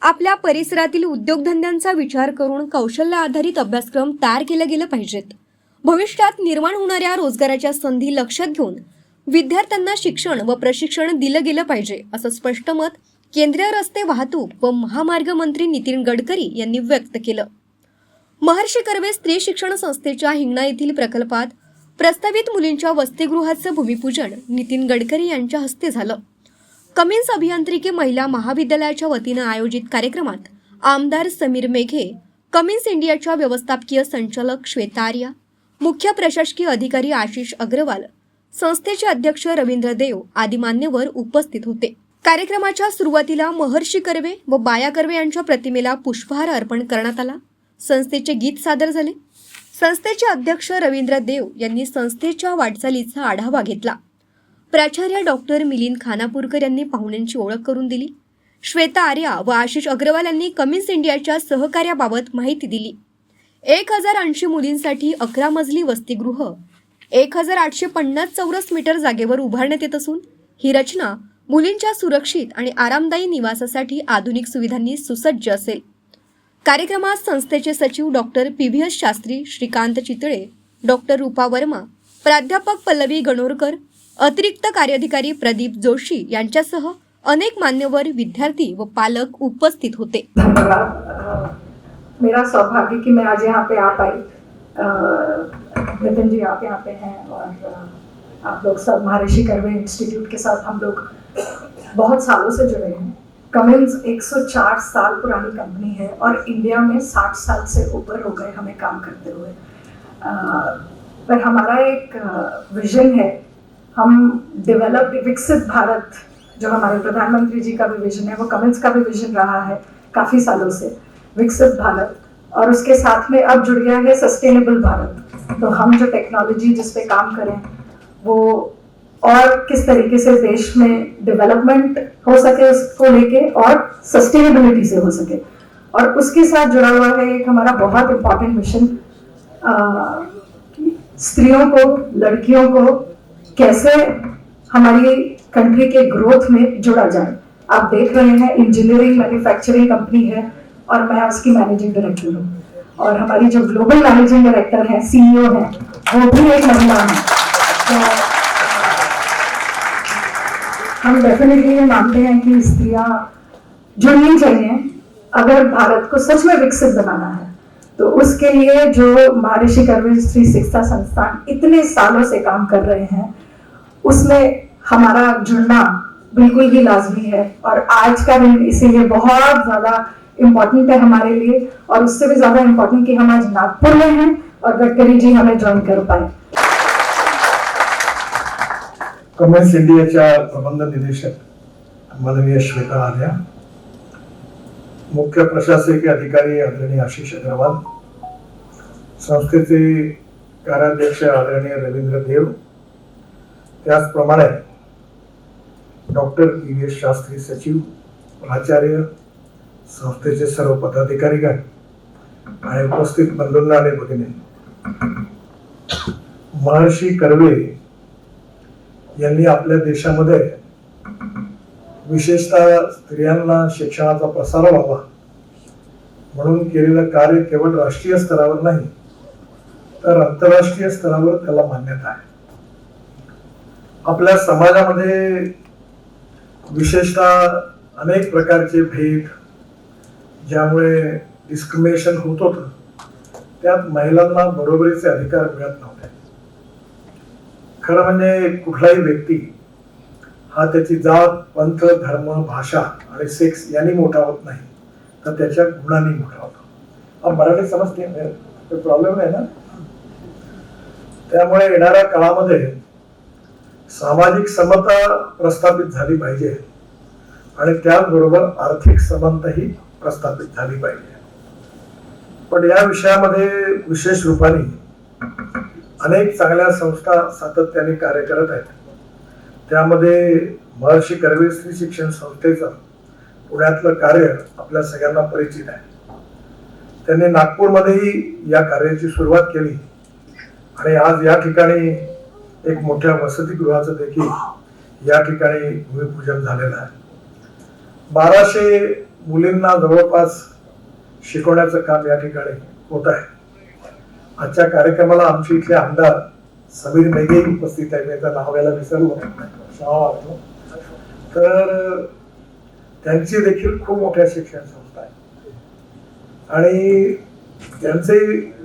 आपल्या परिसरातील उद्योगधंद्यांचा विचार करून कौशल्य आधारित अभ्यासक्रम तयार केले गेले पाहिजेत. भविष्यात निर्माण होणाऱ्या रोजगाराच्या संधी लक्षात घेऊन विद्यार्थ्यांना शिक्षण व प्रशिक्षण दिलं गेलं पाहिजे असं स्पष्ट मत केंद्रीय रस्ते वाहतूक व महामार्ग मंत्री नितीन गडकरी यांनी व्यक्त केलं. महर्षी कर्वे स्त्री शिक्षण संस्थेच्या हिंगणा येथील प्रकल्पात प्रस्तावित मुलींच्या वसतिगृहाचं भूमिपूजन नितीन गडकरी यांच्या हस्ते झालं. कमिन्स अभियांत्रिकी महिला महाविद्यालयाच्या वतीनं आयोजित कार्यक्रमात आमदार समीर मेघे कमिन्स इंडियाच्या व्यवस्थापकीय संचालक श्वेता आर्या मुख्य प्रशासकीय अधिकारी आशिष अग्रवाल संस्थेचे अध्यक्ष रवींद्र देव आदी मान्यवर उपस्थित होते. कार्यक्रमाच्या सुरुवातीला महर्षी कर्वे व बाया कर्वे यांच्या प्रतिमेला पुष्पहार अर्पण करण्यात आला. संस्थेचे गीत सादर झाले. संस्थेचे अध्यक्ष रवींद्र देव यांनी संस्थेच्या वाटचालीचा आढावा घेतला. प्राचार्य डॉक्टर मिलिंद खानापूरकर यांनी पाहुण्यांची ओळख करून दिली. श्वेता आर्या व आशिष अग्रवाल यांनी कमिन्स इंडियाच्या सहकार्याबाबत माहिती दिली. एक हजार ऐंशी मुलींसाठी अकरा मजली वसतिगृह एक हजार आठशे पन्नास चौरस मीटर जागेवर उभारण्यात येत असून ही रचना मुलींच्या सुरक्षित आणि आरामदायी निवासासाठी आधुनिक सुविधांनी सुसज्ज असेल. कार्यक्रमात संस्थेचे सचिव doctor P V S Shastri Shrikant Chitale doctor Rupa Verma प्राध्यापक पल्लवी गणोरकर अतिरिक्त कार्याधिकारी प्रदीप जोशी यांच्यासह अनेक मान्यवर विद्यार्थी व पालक उपस्थित होते. मेरा सौभाग्य कि मैं आज यहाँ पे आ पाई. नितिन जी आप यहाँ पे हैं और आप लोग सब महर्षि कर्वे इंस्टीट्यूट के साथ हम लोग बहुत सालों से जुड़े हैं। कमिन्स 104 साल पुरानी कंपनी है और इंडिया में 60 साल से ऊपर हो गए हमें काम करते हुए। पर हमारा एक विजन है, हम डेवलप्ड विकसित भारत, जो हमारे प्रधानमंत्री जी का भी विजन है, वो कमिन्स का भी विजन रहा है काफ़ी सालों से, विकसित भारत। और उसके साथ में अब जुड़ गया है सस्टेनेबल भारत। तो हम जो टेक्नोलॉजी जिस पे काम करें वो और किस तरीके से देश में डेवलपमेंट हो सके उसको लेके और सस्टेनेबिलिटी से हो सके। और उसके साथ जुड़ा हुआ है एक हमारा बहुत इम्पोर्टेंट मिशन स्त्रियों को, लड़कियों को कैसे हमारी कंट्री के ग्रोथ में जुड़ा जाए। आप देख रहे हैं इंजीनियरिंग मैन्युफैक्चरिंग कंपनी है और मैं उसकी मैनेजिंग डायरेक्टर हूँ। और हमारी जो ग्लोबल मैनेजिंग डायरेक्टर है सीईओ है, वो भी एक महिला है। हम डेफिनेटली ये मानते हैं कि स्त्रियाँ जुड़नी चाहिए अगर भारत को सच में विकसित बनाना है तो उसके लिए जो महर्षि कर्वे स्त्री शिक्षा संस्थान इतने सालों से काम कर रहे हैं, उसमें हमारा जुड़ना बिल्कुल ही लाजमी है और आज का दिन इसीलिए बहुत ज़्यादा इम्पोर्टेंट है हमारे लिए और उससे भी ज़्यादा इम्पोर्टेंट कि हम आज नागपुर में हैं और गडकरी जी हमें ज्वाइन कर पाए। कमेन्स इंडियाच्या प्रबंध निदेशक माननीय श्वेता आर्या मुख्य प्रशासकीय अधिकारी आदरणीय आशिष अग्रवाल संस्थेचे कार्याध्यक्ष आदरणीय रवींद्र देव त्याचप्रमाणे doctor P V S Shastri सचिव प्राचार्य संस्थेचे सर्व पदाधिकारीगण आणि उपस्थित बंधूंना आणि भगिनी महर्षी कर्वे यांनी आपल्या देशामध्ये विशेषतः स्त्रियांना शिक्षणाचा प्रसार व्हावा म्हणून केलेलं कार्य केवळ राष्ट्रीय स्तरावर नाही तर आंतरराष्ट्रीय स्तरावर त्याला मान्यता आहे. आपल्या समाजामध्ये विशेषतः अनेक प्रकारचे भेद ज्यामुळे डिस्क्रिमिनेशन होत होतं त्यात महिलांना बरोबरीचे अधिकार मिळत नव्हते. खरं म्हणजे कुठलाही व्यक्ती हा त्याची जात पंथ धर्म भाषा आणि सेक्स यांनी मोठा होत नाही तर त्याच्या गुणांनी मोठा होतो. हा मराठी समजते प्रॉब्लेम नाही ना? त्यामुळे येणाऱ्या काळामध्ये सामाजिक समता प्रस्थापित झाली पाहिजे आणि त्याचबरोबर आर्थिक समानताही प्रस्थापित झाली पाहिजे. पण या विषयामध्ये विशेष रूपाने अनेक चांगल्या संस्था सातत्याने कार्य करत आहेत. त्यामध्ये महर्षी कर्वे स्त्री शिक्षण संस्थेचं पुण्यातलं कार्य आपल्या सगळ्यांना परिचित आहे. त्यांनी नागपूरमध्येही या कार्याची सुरुवात केली. आणि आज या ठिकाणी एक मोठ्या वसतिगृहाचं देखील या ठिकाणी भूमिपूजन झालेलं आहे. बाराशे मुलींना जवळपास शिकवण्याचं काम या ठिकाणी होत आहे. आजच्या कार्यक्रमाला आमचे इथले आमदार समीर मेघे उपस्थित आहे मी नाव याला विसरलो. तर त्यांची देखील खूप मोठ्या शिक्षण संस्था आहे आणि त्यांचे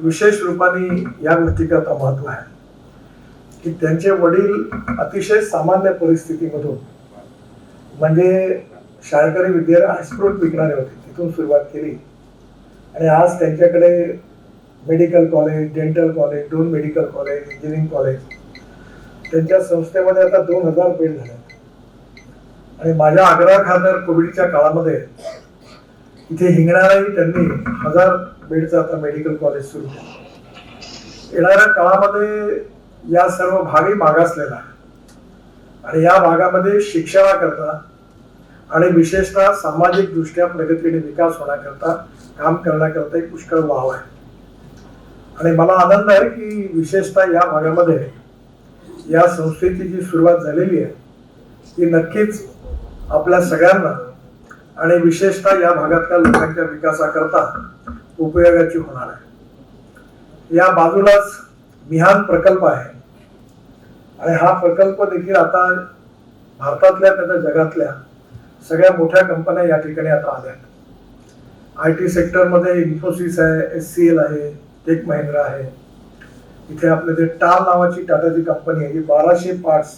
विशेष रूपाने या गोष्टीकरता महत्त्व आहे. की त्यांचे वडील अतिशय सामान्य परिस्थितीमधून म्हणजे शाळकरी विद्यार्थी हायस्कूल विकणारे होते. तिथून सुरुवात केली. आणि आज त्यांच्याकडे मेडिकल कॉलेज डेंटल कॉलेज दोन मेडिकल कॉलेज इंजिनिअरिंग कॉलेज. त्यांच्या संस्थेमध्ये आता दोन हजार बेड झाले. आणि माझ्या आग्रह खासदार कोविडच्या काळामध्ये इथे हिंगणाराही त्यांनी हजार बेडचं आता मेडिकल कॉलेज सुरू केलं. येणाऱ्या काळामध्ये या सर्व भागही मागासलेला आहे. आणि या भागामध्ये शिक्षणाकरता आणि विशेषतः सामाजिक दृष्ट्या प्रगतीने विकास होण्याकरता काम करण्याकरता एक पुष्कळ वाव आहे. आणि मला आनंद आहे की विशेषतः या भागामध्ये या संस्थेची जी सुरुवात झालेली आहे ती नक्कीच आपल्या सगळ्यांना आणि विशेषतः या भागातल्या लोकांच्या विकासाकरता उपयोगाची होणार आहे. या बाजूलाच मिहान प्रकल्प आहे. आणि हा प्रकल्प देखील आता भारतातल्या त्याच्या जगातल्या सगळ्या मोठ्या कंपन्या या ठिकाणी आता आल्या आय टी सेक्टरमध्ये इन्फोसिस आहे एस सी एल आहे टेक महिंद्रा आहे. इथे आपले ते टाल नावाची टाटाची कंपनी आहे जी बाराशे पार्ट्स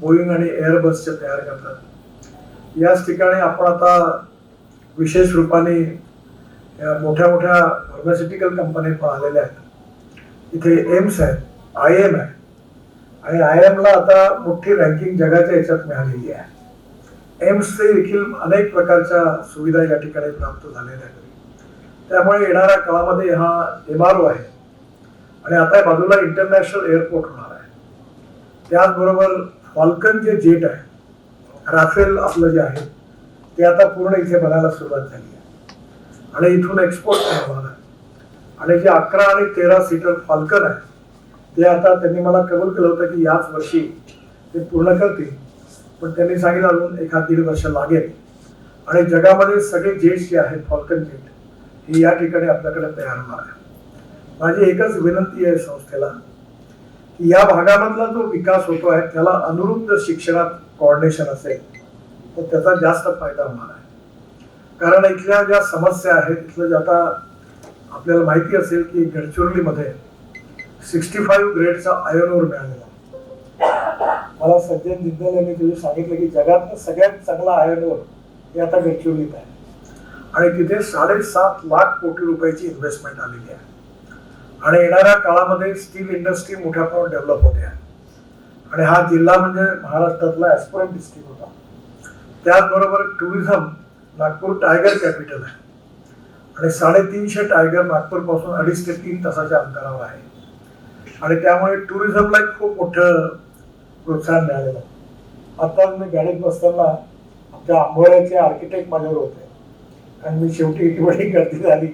बोईंग आणि एअरबसचे तयार करतात. याच ठिकाणी आपण आता विशेष रूपाने मोठ्या मोठ्या फार्मास्युटिकल कंपन्या पण आलेल्या आहेत. इथे एम्स आहे आय एम आहे. आणि आय एमला आता मोठी रँकिंग जगाच्या याच्यात मिळालेली आहे. एम्सचे देखील अनेक प्रकारच्या सुविधा या ठिकाणी प्राप्त झालेल्या आहेत. त्यामुळे येणाऱ्या काळामध्ये हा एम आर आहे. आणि आता बाजूला इंटरनॅशनल एअरपोर्ट होणार आहे. त्याचबरोबर फॉल्कन जे जेट आहे राफेल आपलं जे आहे ते आता पूर्ण इथे बनायला सुरुवात झाली आहे. आणि इथून एक्सपोर्ट होणार आहे. आणि जे अकरा आणि तेरा सीटर फॉल्कन आहे ते आता त्यांनी मला कबूल केलं होतं की याच वर्षी ते पूर्ण करतील. पण त्यांनी सांगितलं अजून एखाद दीड वर्ष लागेल. आणि जगामध्ये सगळे जेट्स जे आहेत फॉल्कन जेट ही या ठिकाणी आपल्याकडे तयार होणार आहे. माझी एकच विनंती आहे संस्थेला की या भागामधला जो विकास होतो आहे त्याला अनुरूप जर शिक्षणात कॉर्डिनेशन असेल तर त्याचा जास्त फायदा होणार आहे. कारण इथल्या ज्या समस्या आहेत इथलं जे आता आपल्याला माहिती असेल की गडचिरोलीमध्ये सिक्स्टी फाईव्ह ग्रेडचा आयर्न मिळालेला मला सज्जन जिंदल यांनी तुझे सांगितलं की जगातलं सगळ्यात चांगला आयर्न हे आता गडचिरोलीत आहे. आणि तिथे साडेसात लाख कोटी रुपयाची इन्व्हेस्टमेंट आलेली आहे. आणि येणाऱ्या काळामध्ये स्टील इंडस्ट्री मोठ्या प्रमाणात डेव्हलप होते. आहे आणि हा जिल्हा म्हणजे महाराष्ट्रातला ॲस्पोरंट डिस्ट्रिक्ट होता. त्याचबरोबर टुरिझम नागपूर टायगर कॅपिटल आहे. आणि साडेतीनशे टायगर नागपूरपासून अडीच ते तीन तासाच्या अंतरावर आहे. आणि त्यामुळे टुरिझमला एक खूप मोठं प्रोत्साहन मिळालेलं आहे. आता मी गाडीत बसताना आमच्या आंबोळ्याचे आर्किटेक्ट माझ्यावर होते. आणि मी शेवटी एवढी गर्दी झाली.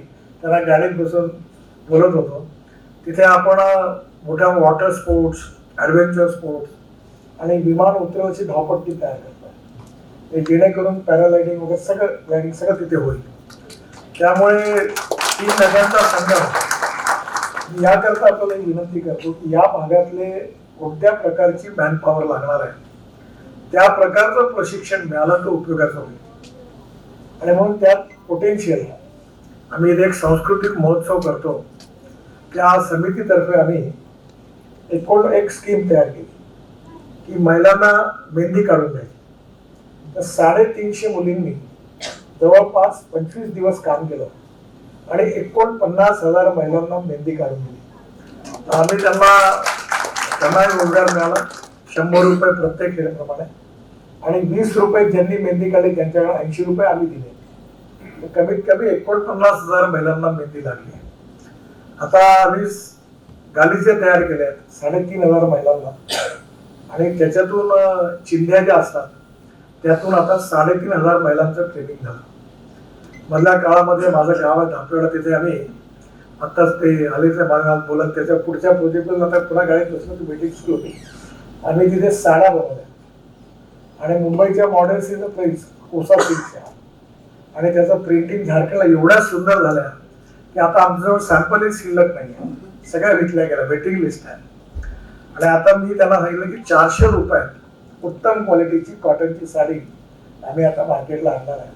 त्याला गाडीत बसून बोलत होतो. तिथे आपण मोठ्या वॉटर स्पोर्ट्स ॲडव्हेंचर स्पोर्ट्स आणि विमान उतरवायची धावपट्टी तयार करतात हे जेणेकरून पॅराग्लायडिंग वगैरे सगळं ग्लायडिंग सगळं तिथे होईल. त्यामुळे तीन नद्यांचा संघ याकरता आपल्याला एक विनंती करतो की या भागातले कोणत्या प्रकारची मॅनपॉवर लागणार आहे? त्या प्रकारचं प्रशिक्षण मिळालं तर उपयोगाचं होईल. आणि म्हणून त्यात पोटेन्शियल आम्ही इथे एक सांस्कृतिक महोत्सव करतो. त्या समितीतर्फे आम्ही एकूण एक स्कीम तयार केली. की महिलांना मेहंदी काढून द्यायची. तर साडेतीनशे मुलींनी जवळपास पंचवीस दिवस काम केलं. आणि एकोणपन्नास हजार महिलांना मेहंदी काढून दिली. तर आम्ही त्यांना त्यांना रोजगार मिळाला. शंभर रुपये प्रत्येक खेळप्रमाणे. आणि वीस रुपये ज्यांनी मेहंदी काढली त्यांच्याकडे ऐंशी रुपये आम्ही दिले. कमीत कमी एकोणपन्नास हजार महिलांना मेहंदी लागली आता आम्ही गालिचे तयार केले आहेत साडेतीन हजार महिलांना. आणि त्याच्यातून चिन्ह्या ज्या असतात त्यातून आता साडेतीन हजार महिलांचं ट्रेनिंग झालं. मधल्या काळामध्ये माझं गाव आहे धापेवाडा तिथे आम्ही आत्ताच ते आलेच्या भागात बोलत त्याच्या पुढच्या प्रोजेक्टवर आता पुन्हा गाडीत बसलो ती मीटिंग सुरू होती. आम्ही तिथे साड्या बनवल्या. आणि मुंबईच्या मॉडेल्स इज प्राईस कोसा सिल्कच्या आणि त्याचं प्रिंटिंग झारखंडला एवढ्या सुंदर झाल्या. की आता आमच्याजवळ सॅम्पलही शिल्लक नाही आहे सगळ्या विकल्या गेल्या वेटिंग लिस्ट आहे. आणि आता मी त्यांना सांगितलं की चारशे रुपयात उत्तम क्वालिटीची कॉटनची साडी आम्ही आता मार्केटला आणणार आहे.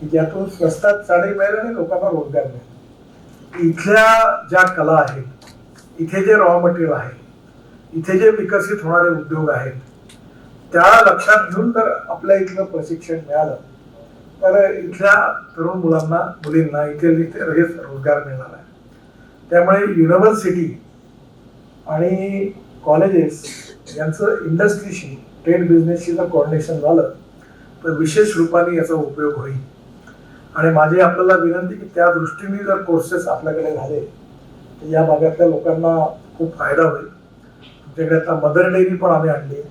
की ज्यातून स्वस्तात साडी मिळेल आणि लोकांना रोजगार मिळेल. इथल्या ज्या कला आहेत इथे जे रॉ मटेरियल आहे इथे जे विकसित होणारे उद्योग आहेत त्या लक्षात घेऊन जर आपल्या इथलं प्रशिक्षण मिळालं. तर इथल्या तरुण मुलांना मुलींना इथे इथे लगेच रोजगार मिळणार आहे. त्यामुळे युनिव्हर्सिटी आणि कॉलेजेस यांचं इंडस्ट्रीशी ट्रेड बिझनेसशी जर कॉर्डिनेशन झालं तर विशेष रूपाने याचा उपयोग होईल. आणि माझी आपल्याला विनंती की त्या दृष्टीने जर कोर्सेस आपल्याकडे झाले तर या भागातल्या लोकांना खूप फायदा होईल. आमच्याकडे आता मदर डेअरी पण आम्ही आणली आहे.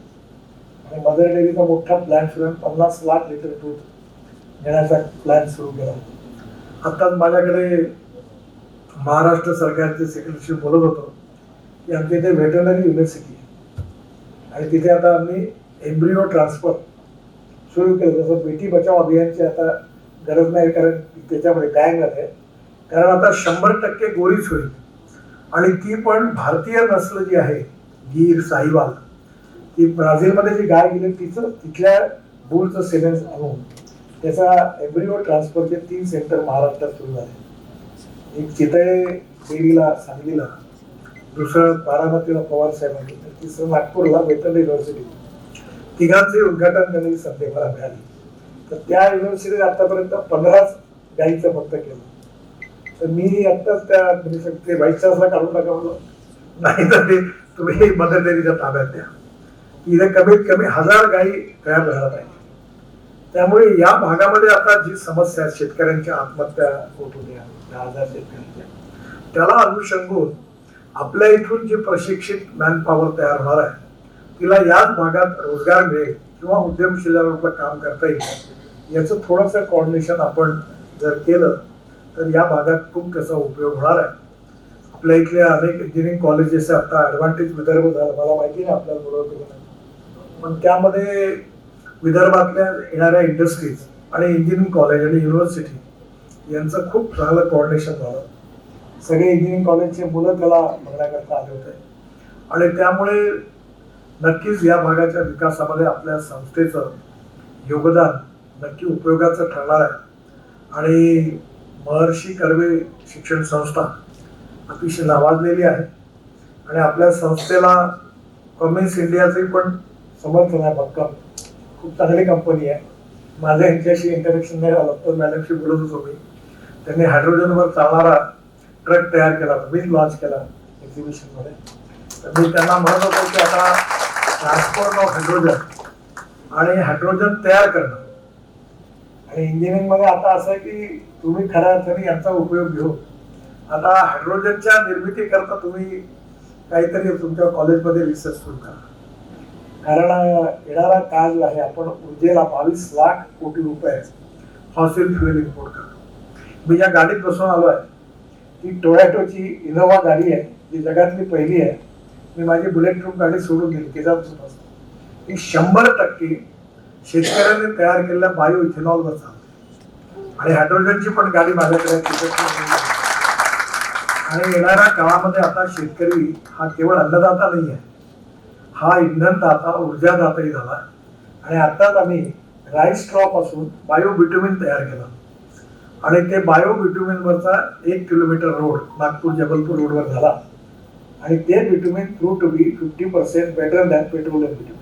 आणि मदर डेअरीचा मोठा प्लॅन फिरून पन्नास लाख लिटर दूध घेण्याचा प्लॅन सुरू केला. आत्ताच माझ्याकडे महाराष्ट्र सरकारचे सेक्रेटरी बोलत होतो. की आमच्या इथे व्हेटरनरी युनिव्हर्सिटी आहे. आणि तिथे आता आम्ही एम्ब्रिओ ट्रान्सफर सुरू केलं. जसं बेटी बचाव अभियानची आता गरज नाही कारण त्याच्यामध्ये काय आहे. कारण आता शंभर टक्के गोळीच होईल. आणि ती पण भारतीय नस्ल जी आहे गीर साहिवाल ती ब्राझीलमध्ये जी गाय गेली तिचं तिथल्या बुलचं सिलेन्स आणून त्याचा एम्ब्रिओ ट्रान्सफरचे तीन सेंटर महाराष्ट्रात सुरू झाले. एक चितळे डेअरीला सांगलीला दुसरं बारामतीला पवार साहेबांनी तर तिसरं नागपूरला वेटरनरी युनिव्हर्सिटी तिघांचे उद्घाटन करण्याची संधी मला मिळाली. तर त्या युनिव्हर्सिटीत आतापर्यंत पंधराच गाईचं फक्त केलं. तर मी आत्ताच त्या म्हणू शकते व्हाईस चान्सला काढून टाका म्हणलं. नाही तर ते तुम्ही मदर डेअरीच्या ताब्यात द्या. इथे कमीत कमी हजार गायी तयार झाल्या पाहिजे. त्यामुळे या भागामध्ये आता जी समस्या आहे, शेतकऱ्यांच्या आत्महत्या होत होत्या दहा हजार शेतकऱ्यांच्या त्याला अनुषंगून आपल्या इथून जी प्रशिक्षित मॅन पॉवर तयार होणार आहे तिला याच भागात रोजगार मिळेल किंवा उद्यमशील काम करता येईल याचं थोडंसं कॉर्डिनेशन आपण जर केलं तर या भागात खूप त्याचा उपयोग होणार आहे. आपल्या इथल्या अनेक इंजिनिअरिंग कॉलेजेस आता ॲडव्हान्टेज विदर्भ झालं मला माहिती नाही आपल्याला बरोबर पण त्यामध्ये विदर्भातल्या येणाऱ्या इंडस्ट्रीज आणि इंजिनिअरिंग कॉलेज आणि युनिव्हर्सिटी यांचं खूप चांगलं कॉर्डिनेशन झालं. सगळे इंजिनिअरिंग कॉलेजचे मुलं त्याला बघण्याकरता आले होते. आणि त्यामुळे नक्कीच या भागाच्या विकासामध्ये आपल्या संस्थेचं योगदान नक्की उपयोगाचं ठरणार आहे. आणि महर्षी कर्वे शिक्षण संस्था अतिशय नावाजलेली आहे. आणि आपल्या संस्थेला कम्युनिस्ट इंडियाचंही पण समर्थन आहे भक्कम. खूप चांगली कंपनी आहे. माझं यांच्याशी इंटरेक्शन नाही झालं तर मॅडमशी बोलत होतो मी. त्यांनी हायड्रोजनवर चालणारा ट्रक तयार केला मीच लॉन्च केला एक्झिबिशनमध्ये तर मी त्यांना म्हणत होतो की आता ट्रान्सपोर्ट ऑफ हायड्रोजन आणि हायड्रोजन तयार करणं. आणि इंजिनिअरिंगमध्ये आता असं आहे की तुम्ही खऱ्या अर्थाने यांचा उपयोग घेऊ आता हायड्रोजनच्या निर्मिती करता तुम्ही काहीतरी तुमच्या कॉलेजमध्ये रिसर्च सुरू करा. कारण येणारा काळ आहे आपण ऊर्जेला बावीस लाख कोटी रुपये फॉसिल फ्युएल इम्पोर्ट करतो. मी ज्या गाडीत बसून आलो आहे. ती टोयॅटोची इनोव्हा गाडी आहे जी जगातली पहिली आहे. मी माझी बुलेट प्रूफ गाडी सोडून दिली असतो ती शंभर टक्के शेतकऱ्यांनी तयार केलेल्या बायो इथेनॉलवर चालते. आणि हायड्रोजनची पण गाडी माझ्याकडे आहे, आणि येणाऱ्या काळामध्ये आता शेतकरी हा केवळ अन्नदाता नाही आहे. हा इंधनदाता ऊर्जादाताही झाला. आणि आत्ताच आम्ही राईस स्ट्रॉ पासून बायो बिट्युमिन तयार केला. आणि ते बायो बिट्युमिनवरचा एक किलोमीटर रोड नागपूर जबलपूर रोडवर झाला. आणि ते bitumen through to be fifty percent better than petroleum bitumen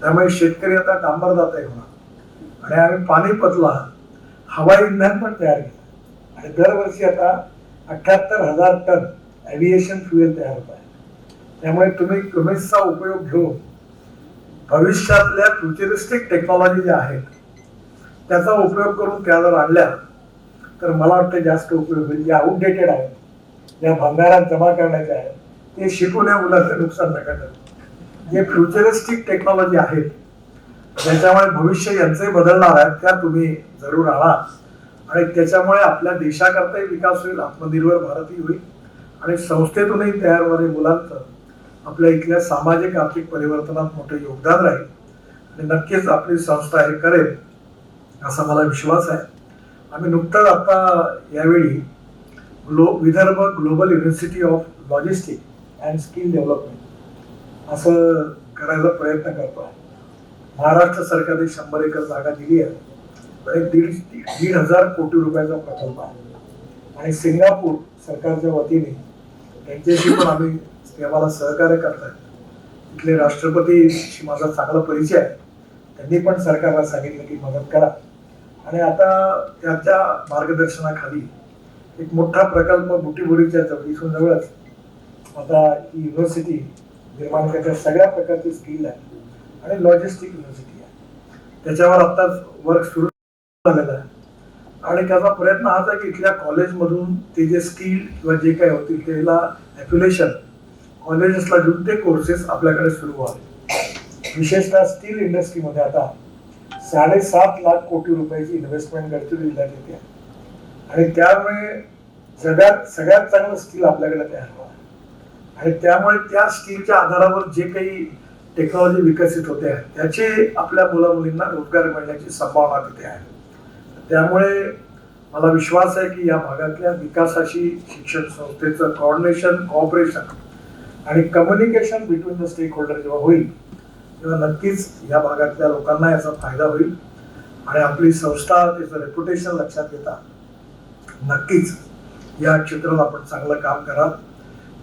त्यामुळे शेतकरी आता कांबरदाताही होणार आणि आम्ही पानिपतला हवाई इंधन पण तयार केलं. आणि दरवर्षी आता अठ्ठ्याहत्तर हजार टन ॲव्हिएशन फ्युएल तयार होत आहे. त्यामुळे तुम्ही क्युमिसचा उपयोग घेऊन भविष्यातल्या फ्युचरिस्टिक टेक्नॉलॉजी ज्या आहेत त्याचा उपयोग करून त्या जर आणल्या तर मला वाटतं जास्त उपयोग होईल. ज्या आउटडेटेड आहेत ज्या भंगारात जमा करण्याच्या आहेत ते शिकून या मुलाचं नुकसान नका करू. जे फ्युचरिस्टिक टेक्नॉलॉजी आहेत ज्याच्यामुळे भविष्य यांचंही बदलणार आहे त्या तुम्ही जरूर आणा. आणि त्याच्यामुळे आपल्या देशाकरताही विकास होईल आत्मनिर्भर भारतही होईल. आणि संस्थेतूनही तयार होणारे मुलांचं आपल्या इथल्या सामाजिक आर्थिक परिवर्तनात मोठं योगदान राहील आणि नक्कीच आपली संस्था हे करेल असा मला विश्वास आहे. आम्ही नुकतंच आता यावेळी glow Vidarbha global university of logistic and skill development असं करायचा प्रयत्न करतो आहे. महाराष्ट्र सरकारने शंभर एकर जागा दिली आहे. एक दीड दीड हजार कोटी रुपयाचा प्रकल्प आहे. आणि सिंगापूर सरकारच्या वतीने त्यांच्याशी पण आम्ही ते आम्हाला सहकार्य करतात इथले राष्ट्रपतीशी माझा चांगला परिचय आहे. त्यांनी पण सरकारला सांगितलं की मदत करा. आणि आता त्याच्या मार्गदर्शनाखाली एक मोठा प्रकल्प बुटीबुडीच्या जवळ इथून जवळच आता ही युनिव्हर्सिटी निर्माण करण्याच्या सगळ्या प्रकारची स्किल आहे. आणि लॉजिस्टिक युनिव्हर्सिटी आहे. त्याच्यावर आत्ताच वर्क सुरू झालेलं आहे. आणि त्याचा प्रयत्न हाच आहे की इथल्या कॉलेजमधून ते जे स्किल किंवा जे काही होतील त्याला ॲप्युलेशन कॉलेजेसला देऊन ते कोर्सेस आपल्याकडे सुरू व्हावे विशेषतः स्टील इंडस्ट्रीमध्ये आता साडेसात लाख कोटी रुपयाची इन्व्हेस्टमेंट गडचिरोली जिल्ह्यात येते. आणि त्यामुळे जगात सगळ्यात चांगलं स्टील आपल्याकडे तयार व्हावं आणि त्यामुळे त्या स्टीलच्या आधारावर जे काही टेक्नॉलॉजी विकसित होते आहे त्याचे आपल्या मुलामुलींना रोजगार मिळण्याची संभावना तिथे आहे. त्यामुळे मला विश्वास आहे की या भागातल्या विकासाशी शिक्षण संस्थेचं कॉर्डिनेशन कॉपरेशन आणि communication between the stakeholder जेव्हा होईल तेव्हा नक्कीच या भागातल्या लोकांना याचा फायदा होईल. आणि आपली संस्था त्याचं रेप्युटेशन लक्षात घेता नक्कीच या क्षेत्रात आपण चांगलं काम करा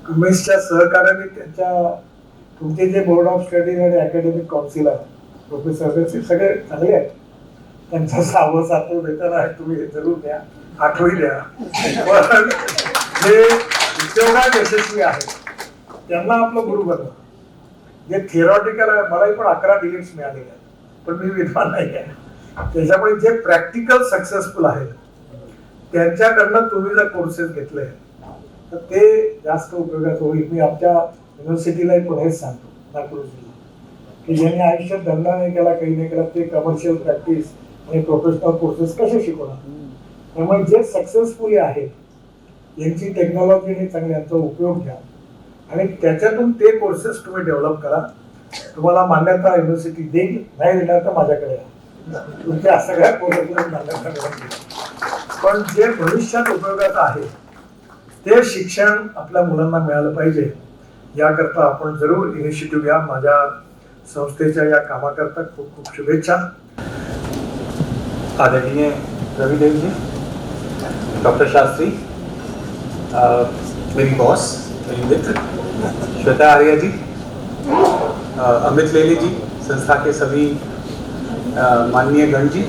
कमेसच्या सहकार्याने त्यांच्या तुमचे जे बोर्ड ऑफ स्टडीज आणि अकॅडमिक काउन्सिल आहे प्रोफेसर सगळे चांगले आहेत. त्यांचा सावं सातव वेतन आहे तुम्ही हे जरूर द्या आठवी द्या. पण हे उद्योगात यशस्वी आहेत. त्यांना आपलं गुरु बनवा. जे थिअरॉटिकल आहे मलाही पण अकरा डिग्रीज मिळालेले आहेत पण मी विद्वान नाही आहे. त्याच्यामुळे जे प्रॅक्टिकल सक्सेसफुल आहेत त्यांच्याकडनं तुम्ही जर कोर्सेस घेतले तर ते जास्त उपयोगाचं होईल. मी आमच्या युनिव्हर्सिटीलाही पण हेच सांगतो नागपूर जिल्हा की ज्यांनी आयुष्यात धंदा नाही केला काही नाही केला ते कमर्शियल प्रॅक्टिस आणि प्रोफेशनल कोर्सेस कसे शिकवणार? त्यामुळे जे सक्सेसफुली आहेत यांची टेक्नॉलॉजी आणि चांगली यांचा उपयोग घ्या. आणि त्याच्यातून ते कोर्सेस तुम्ही डेव्हलप करा. तुम्हाला मान्यता युनिव्हर्सिटी देईल नाही देणार तर माझ्याकडे तुमच्या सगळ्या कोर्सेसला मान्यता मिळून पण जे भविष्यात उपयोगाचं आहे ते शिक्षण आपल्या मुलांना मिळालं पाहिजे. याकरता आपण जरूर इनिशिएटिव्ह घ्या. माझ्या संस्थेच्या या कामाकरता खूप खूप शुभेच्छा. आदरणीय रवी देवजी डॉक्टर शास्त्री मेरी बॉस श्वेता आर्या जी अमित लेले जी, संस्था के सभी माननीय गण जी,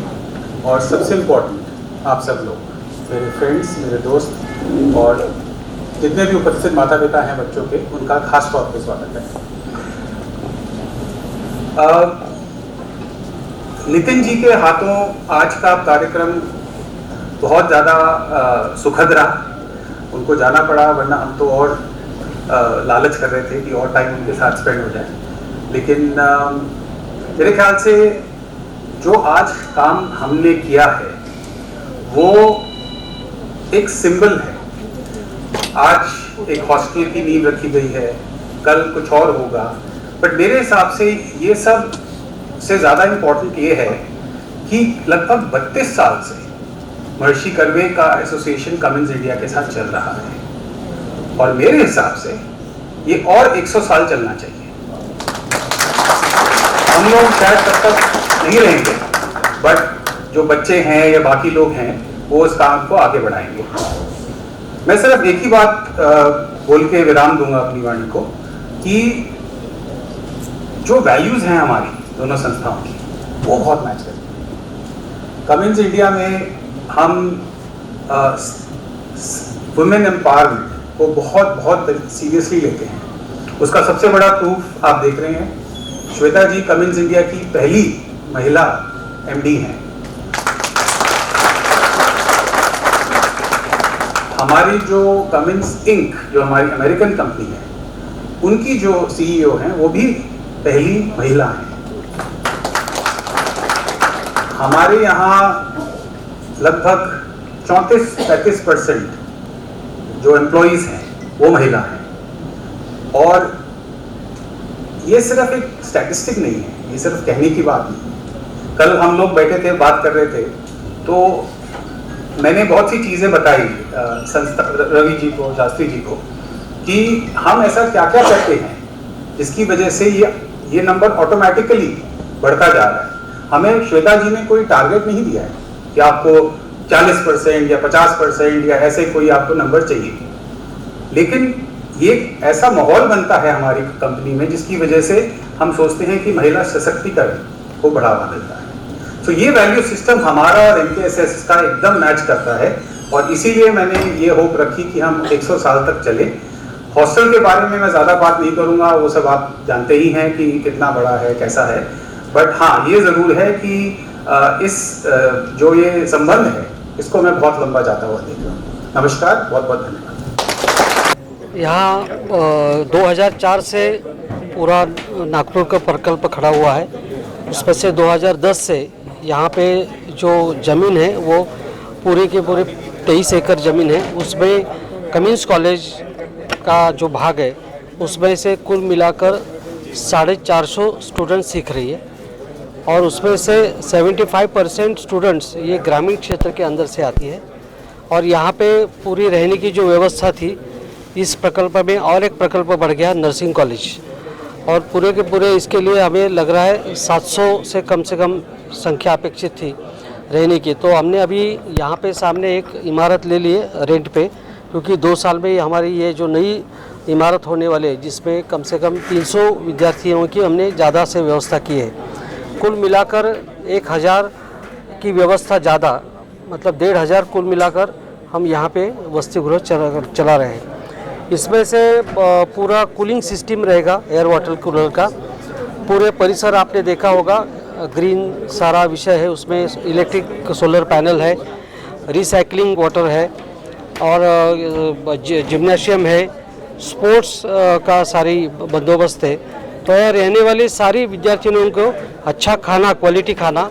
और सबसे इम्पोर्टेंट आप सब लोग, मेरे फ्रेंड्स मेरे दोस्त, और जितने भी उपस्थित माता पिता हैं बच्चों के, उनका खास तौर पे स्वागत है। नितिन जी के हाथों आज का कार्यक्रम बहुत ज़्यादा सुखद रहा। उनको जाना पड़ा, वरना हम तो और लालच कर रहे थे कि और टाइम उनके साथ स्पेंड हो जाए। लेकिन मेरे ख्याल से जो आज काम हमने किया है, वो एक सिंबल है। आज एक हॉस्टल की नींव रखी गई है, कल कुछ और होगा। बट मेरे हिसाब से ये सबसे ज़्यादा इम्पोर्टेंट ये है कि लगभग 32 साल से महर्षि कर्वे का एसोसिएशन कमिंस इंडिया के साथ चल रहा है। और मेरे हिसाब से ये और 100 साल चलना चाहिए। हम लोग शायद तब तक नहीं रहेंगे बट जो बच्चे हैं या बाकी लोग हैं, वो इस काम को आगे बढ़ाएँगे। मैं सिर्फ़ एक ही बात बोल के विराम दूँगा अपनी वाणी को कि जो वैल्यूज़ हैं हमारी दोनों संस्थाओं की, वो बहुत मैच करती हैं। कमिंस इंडिया में हम वुमेन एम्पावरमेंट को बहुत बहुत सीरियसली लेते हैं। उसका सबसे बड़ा प्रूफ आप देख रहे हैं, श्वेता जी कमिंस इंडिया की पहली महिला एमडी हैं। हमारी जो कमिंस इंक जो हमारी अमेरिकन कंपनी है, उनकी जो सीईओ हैं, वो भी पहली महिला हैं। हमारे यहाँ लगभग चौंतीस, पैंतीस परसेंट जो एम्प्लॉयज़ हैं, वो महिला हैं। और ये सिर्फ़ एक स्टैटिस्टिक नहीं है, ये सिर्फ़ कहने की बात नहीं कल हम लोग बैठे थे, बात कर रहे थे तो मैंने बहुत सी चीज़ें बताई संस्था, रवि जी को, शास्त्री जी को, कि हम ऐसा क्या क्या करते हैं, जिसकी वजह से ये ये नंबर ऑटोमेटिकली बढ़ता जा रहा है। हमें श्वेता जी ने कोई टारगेट नहीं दिया है कि आपको 40 परसेंट या 50 परसेंट या ऐसे कोई आपको नंबर चाहिए। लेकिन ये ऐसा माहौल बनता है हमारी कंपनी में जिसकी वजह से हम सोचते हैं कि महिला सशक्तिकरण को बढ़ावा देता है। तो ये वैल्यू सिस्टम हमारा और एमकेएसएस का एकदम मैच करता है और इसीलिए मैंने ये होप रखी कि हम 100 साल तक चले। हॉस्टल के बारे में मैं ज़्यादा बात नहीं करूँगा, वो सब आप जानते ही हैं कि कितना बड़ा है, कैसा है। बट हाँ ये ज़रूर है कि इस जो ये संबंध है इसको मैं बहुत लंबा जाता हुआ देख रहा हूँ। नमस्कार बहुत बहुत धन्यवाद। यहाँ अ, 2004 से पूरा नागपुर का प्रकल्प खड़ा हुआ है। उसमें से 2010 से यहाँ पे जो ज़मीन है वो पूरे के पूरे तेईस एकड़ ज़मीन है। उसमें कम्युनिस्ट कॉलेज का जो भाग है उसमें से कुल मिलाकर साढ़े चार सौ स्टूडेंट सीख रही है। और उसमें से 75 परसेंट स्टूडेंट्स ये ग्रामीण क्षेत्र के अंदर से आती है। और यहाँ पे पूरी रहने की जो व्यवस्था थी, इस प्रकल्प में और एक प्रकल्प बढ़ गया नर्सिंग कॉलेज और पूरे के पूरे इसके लिए हमें लग रहा है 700 से कम से कम संख्या अपेक्षित थी रहने की। तो हमने अभी यहाँ पे सामने एक इमारत ले ली रेंट पे, क्योंकि दो साल में हमारी ये जो नई इमारत होने वाली है, जिसमें कम से कम 300 विद्यार्थियों की हमने ज़्यादा से व्यवस्था की है। कुल मिलाकर एक हज़ार की व्यवस्था ज़्यादा मतलब डेढ़ हज़ार कुल मिलाकर हम यहाँ पे वस्ती गृह चला चला रहे हैं। इसमें से पूरा कूलिंग सिस्टम रहेगा, एयर वाटर कूलर का। पूरे परिसर आपने देखा होगा, ग्रीन सारा विषय है, उसमें इलेक्ट्रिक सोलर पैनल है, रिसाइकलिंग वाटर है, और जिम्नाशियम है, स्पोर्ट्स का सारी बंदोबस्त है। तो रहने वाले सारी विद्यार्थियों को अच्छा खाना क्वालिटी खाना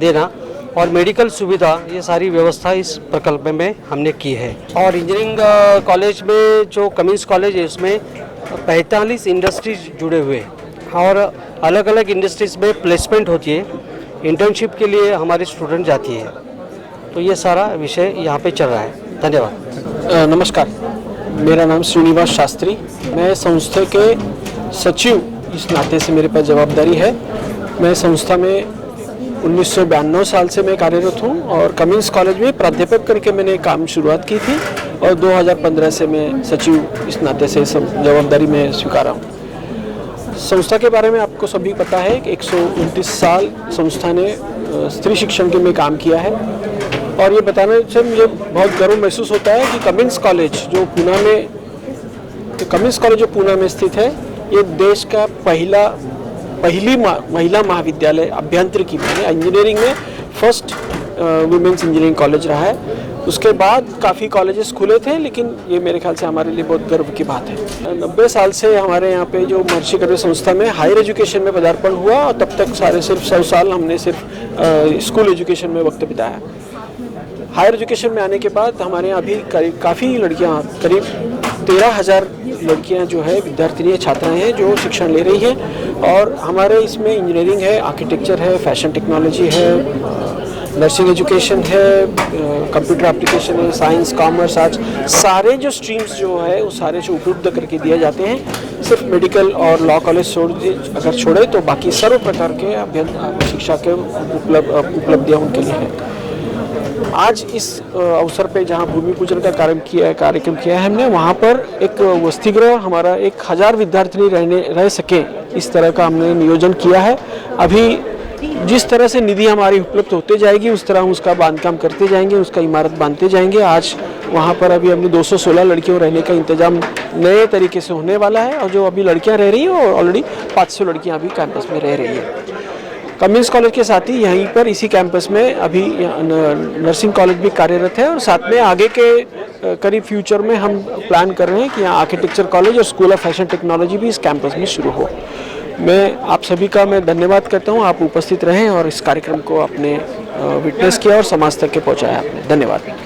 देना और मेडिकल सुविधा, ये सारी व्यवस्था इस प्रकल्प में हमने की है। और इंजीनियरिंग कॉलेज में जो कम्युनिस्ट कॉलेज है, उसमें पैंतालीस इंडस्ट्रीज़ जुड़े हुए हैं। और अलग अलग इंडस्ट्रीज़ में प्लेसमेंट होती है। इंटर्नशिप के लिए हमारे स्टूडेंट जाती है। तो ये सारा विषय यहाँ पे चल रहा है। धन्यवाद। नमस्कार। मेरा नाम श्रीनिवास शास्त्री। मैं संस्था के सचिव इस नाते से मेरे पास जवाबदारी है, मैं संस्था में उन्नीस साल से मैं कार्यरत हूँ और कमिंस कॉलेज में प्राध्यापक करके मैंने काम शुरुआत की थी और 2015 से मैं सचिव इस नाते से जवाबदारी में स्वीकारा हूँ। संस्था के बारे में आपको सभी पता है कि एक सौ उनतीस साल संस्था ने स्त्री शिक्षण के में काम किया है और ये बताने से मुझे बहुत गर्व महसूस होता है कि कमिंस कॉलेज जो पूना में कमिंस कॉलेज जो पूना में स्थित है ये देश का पहला, पहली महिला महाविद्यालय अभियांत्रिकी में इंजीनियरिंग में फ़र्स्ट वुमेंस इंजीनियरिंग कॉलेज रहा है। उसके बाद काफ़ी कॉलेजेस खुले थे, लेकिन ये मेरे ख्याल से हमारे लिए बहुत गर्व की बात है। नब्बे साल से हमारे यहाँ पे जो महर्षि कर्वे संस्था में हायर एजुकेशन में पदार्पण हुआ, और तब तक सारे सिर्फ़ सौ साल हमने सिर्फ़ स्कूल एजुकेशन में वक्त बिताया। हायर एजुकेशन में आने के बाद हमारे यहाँ अभी काफ़ी लड़कियाँ करीब तेरह हज़ार लड़कियाँ जो है विद्यार्थिनी छात्राएँ हैं, जो शिक्षण ले रही हैं। और हमारे इसमें इंजीनियरिंग है आर्किटेक्चर है फ़ैशन टेक्नोलॉजी है नर्सिंग एजुकेशन है कंप्यूटर एप्लीकेशन है साइंस कॉमर्स आर्ट्स सारे जो स्ट्रीम्स जो है, वो सारे जो उपलब्ध करके दिए जाते हैं। सिर्फ़ मेडिकल और लॉ कॉलेज छोड़ अगर छोड़े तो बाकी सर्व प्रकार के अभ्यंत शिक्षा के उपलब्ध उपलब्धियाँ उनके लिए हैं। आज इस अवसर पे जहाँ भूमि पूजन का कार्यक्रम किया है कार्यक्रम किया है हमने, वहाँ पर एक वसतिगृह, हमारा एक हज़ार विद्यार्थी रहने, रह सके, इस तरह का हमने नियोजन किया है। अभी जिस तरह से निधि हमारी उपलब्ध होते जाएगी, उस तरह हम उसका बांधकाम करते जाएँगे, उसका इमारत बांधते जाएँगे। आज वहाँ पर अभी हमने 216 लड़कियों रहने का इंतज़ाम नए तरीके से होने वाला है और जो अभी लड़कियाँ रह रही हैं और ऑलरेडी 500 लड़कियाँ अभी कैंपस में रह रही हैं। कम्युनिस्ट कॉलेज के साथ ही यहीं पर इसी कैंपस में अभी नर्सिंग कॉलेज भी कार्यरत है और साथ में आगे के करीब फ्यूचर में हम प्लान कर रहे हैं कि यहाँ आर्किटेक्चर कॉलेज और स्कूल ऑफ़ फ़ैशन टेक्नोलॉजी भी इस कैंपस में शुरू हो। मैं, आप सभी का मैं धन्यवाद करता हूँ। आप उपस्थित रहें और इस कार्यक्रम को आपने विटनेस किया और समाज तक के पहुँचाया आपने। धन्यवाद।